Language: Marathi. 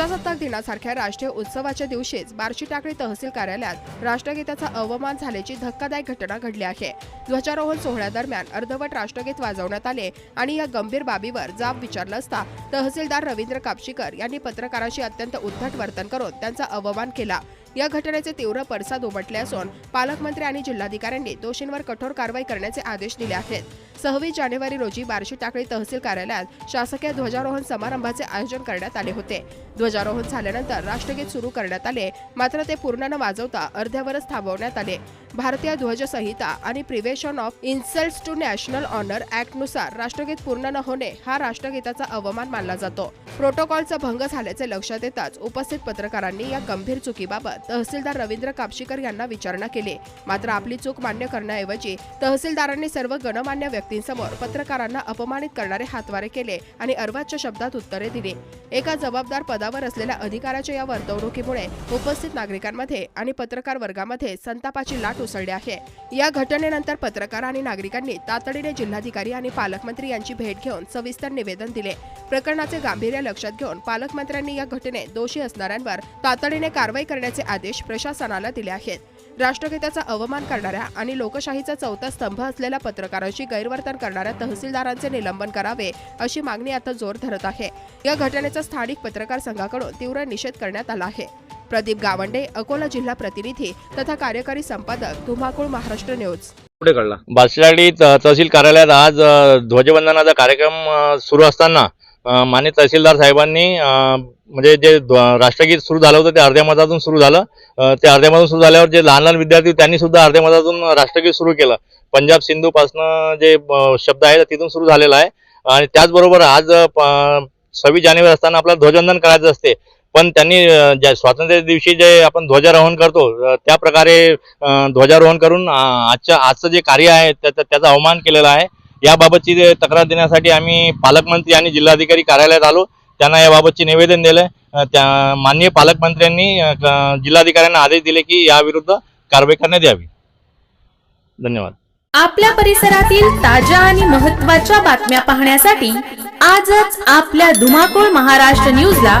प्रजासत्ताक दिनासारख्या राष्ट्रीय उत्सवाच्या दिवशीच बार्शी टाकळी तहसील कार्यालयात राष्ट्रगीताचा अवमान झाल्याची धक्कादायक घटना घडली आहे. ध्वजारोहण सोहळ्यादरम्यान अर्धवट राष्ट्रगीत वाजवण्यात आले आणि या गंभीर बाबीवर जाब विचारला असता तहसीलदार रवींद्र कापशीकर यांनी पत्रकारांशी अत्यंत उद्धट वर्तन करून त्यांचा अवमान केला. या घटनेचे तीव्र पडसाद उमटले असून पालकमंत्री आणि जिल्हाधिकाऱ्यांनी दोषींवर कठोर कारवाई करण्याचे आदेश दिले आहेत. सव्वीस जानेवारी रोजी बार्शी टाकळी तहसील कार्यालयात शासकीय ध्वजारोहण समारंभाचे आयोजन करण्यात आले होते. ध्वजारोहण झाल्यानंतर राष्ट्रगीत सुरू करण्यात आले. मात्र ते पूर्ण न वाजवता अर्ध्यावरच थांबवण्यात आले. भारतीय ध्वजसंहिता आणि prevention of insults to national honour ऍक्टनुसार राष्ट्रगीत पूर्ण न होणे हा राष्ट्रगीताचा अवमान मानला जातो. प्रोटोकॉलचा भंग झाल्याचे लक्षात येताच उपस्थित पत्रकारांनी या गंभीर चुकीबाबत तहसीलदार रवींद्र कापशीकर यांना विचारणा केली. मात्र आपली चूक मान्य करण्याऐवजी तहसीलदारांनी सर्व गणमान्य व्यक्तींसमोर पत्रकारांना अपमानित करणारे हातवारे केले आणि अर्वाच्या शब्दात उत्तरे दिली. एका जबाबदार पदावर असलेल्या अधिकाऱ्याच्या या वर्तवणुकीमुळे उपस्थित नागरिकांमध्ये आणि पत्रकार वर्गामध्ये संतापाची लाट उसळले आहे. या घटनेनंतर पत्रकार आणि नागरिकांनी तातडीने जिल्हाधिकारी आणि पालकमंत्री यांची भेट घेऊन सविस्तर निवेदन दिले. प्रकरणाचे गांभीर्य लक्षात घेऊन पालकमंत्र्यांनी या घटनेत दोषी असणाऱ्यांवर तातडीने कारवाई करण्याचे आदेश प्रशासनाला दिले आहेत. राष्ट्रगीताचा अवमान करणाऱ्या आणि लोकशाहीचा चौथा स्तंभ असलेल्या पत्रकारांशी गैरवर्तन करणाऱ्या तहसीलदारांचे निलंबन करावे अशी मागणी आता जोर धरत आहे. या घटनेचा स्थानिक पत्रकार संघाकडून तीव्र निषेध करण्यात आला आहे. प्रदीप गावंडे अकोला जिल्हा प्रतिनिधी तथा कार्यकारी संपादक धुमाकूळ महाराष्ट्र न्यूज. कुठे कळला? बासलाडी तहसील कार्यालयात आज ध्वजवंदनाचा कार्यक्रम सुरू असताना अ, मान्य तहसीलदार साहेबांनी म्हणजे जे राष्ट्रगीत सुरू झालं होतं ते अर्ध्या मतातून सुरू झालं. ते अर्ध्या मतातून सुरू झाल्यावर जे लहान लहान विद्यार्थी त्यांनी सुद्धा अर्ध्या मतातून राष्ट्रगीत सुरू केलं. पंजाब सिंधू पासनं जे शब्द आहे तिथून सुरू झालेला आहे. आणि त्याचबरोबर आज सव्वीस जानेवारी असताना आपल्याला ध्वजवंदन करायचं असते. पण त्यांनी अ, ज्या स्वातंत्र्य दिवशी जे आपण ध्वजारोहण करतो त्या प्रकारे ध्वजारोहण करून आजच्या आजचं जे कार्य आहे त्याचा त्याचा अवमान केलेला आहे. याबाबतची तक्रार देण्यासाठी आम्ही पालकमंत्री आणि जिल्हाधिकारी कार्यालयात आलो. त्यांना याबाबतचे निवेदन दिलं त्या माननीय पालकमंत्र्यांनी जिल्हाधिकाऱ्यांना आदेश दिले की याविरुद्ध कारवाई करण्यात यावी. धन्यवाद. आपल्या परिसरातील ताज्या आणि महत्त्वाच्या बातम्या पाहण्यासाठी आजच आपल्या धुमाकूळ महाराष्ट्र न्यूजला